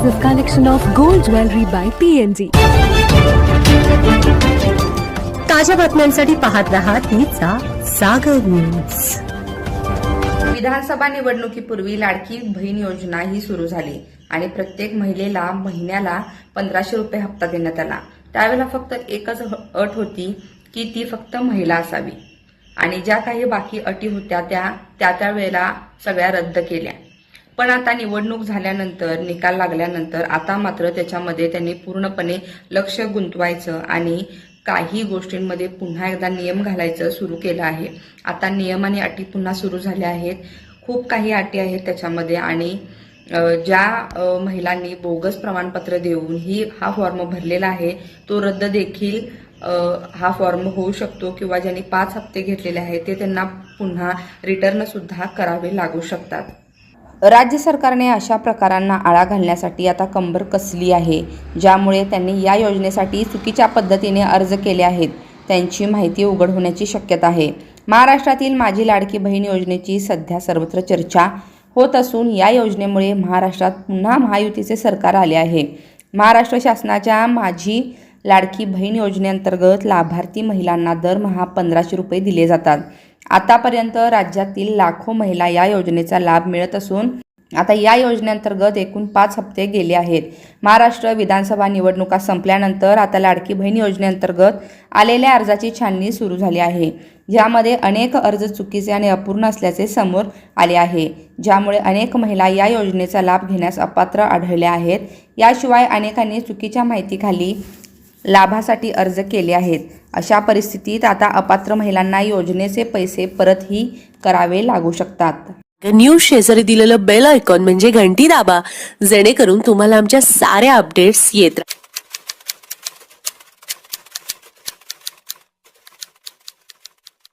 exclusive collection of gold jewelry by PNG. ताज्या बातम्यांसाठी पाहत रहा तिचा सागर न्यूज विधानसभा निवडणुकीपूर्वी लाडकी बहीण योजना ही सुरू झाली आणि प्रत्येक महिलेला महिन्याला पंधराशे रुपये हप्ता देण्यात आला. त्यावेळेला फक्त एकच अट होती की ती फक्त महिला असावी. आणि ज्या काही बाकी अटी होत्या त्या त्या त्या वेळेला सगळ्या रद्द केल्या. पण आता निवडणूक झाल्यानंतर निकाल लागल्यानंतर आता मात्र त्याच्यामध्ये त्यांनी पूर्णपणे लक्ष गुंतवायचं आणि काही गोष्टींमध्ये पुन्हा एकदा नियम घालायचं सुरू केलं आहे. आता नियम आणि अटी पुन्हा सुरू झाल्या आहेत. खूप काही अटी आहेत त्याच्यामध्ये आणि ज्या महिलांनी बोगस प्रमाणपत्र देऊन ही हा फॉर्म भरलेला आहे तो रद्द देखील हा फॉर्म होऊ शकतो किंवा ज्यांनी पाच हप्ते घेतलेले आहेत ते त्यांना पुन्हा रिटर्न सुद्धा करावे लागू शकतात. राज्य सरकारने अशा प्रकारांना आळा घालण्यासाठी आता कंबर कसली आहे? ज्यामुळे त्यांनी या योजनेसाठी चुकीच्या पद्धतीने अर्ज केले आहेत. त्यांची माहिती उघड होण्याची शक्यता आहे. महाराष्ट्रातील माझी लाडकी बहीण योजनेची सध्या सर्वत्र चर्चा होत असून या योजनेमुळे महाराष्ट्रात पुन्हा महायुतीचे सरकार आले आहे. महाराष्ट्र शासनाच्या माझी लाडकी बहीण योजनेअंतर्गत लाभार्थी महिलांना दरमहा पंधराशे रुपये दिले जातात. आतापर्यंत राज्यातील लाखो महिला या योजनेचा लाभ मिळत असून आता या योजनेअंतर्गत एकूण पाच हप्ते गेले आहेत. महाराष्ट्र विधानसभा निवडणुका संपल्यानंतर आता लाडकी बहीण योजनेअंतर्गत आलेल्या अर्जाची छाननी सुरू झाली आहे. ज्यामध्ये अनेक अर्ज चुकीचे आणि अपूर्ण असल्याचे समोर आले आहे. ज्यामुळे अनेक महिला या योजनेचा लाभ घेण्यास अपात्र आढळल्या आहेत. याशिवाय अनेकांनी चुकीच्या माहितीखाली लाभासाठी अर्ज केले आहेत. अशा परिस्थितीत आता अपात्र महिलांना योजनेचे पैसे परतही करावे लागू शकतात. न्यूज शेजारी दिलेलं बेल आयकॉन म्हणजे घंटी दाबा. जेणेकरून तुम्हाला आमच्या साऱ्या अपडेट्स येत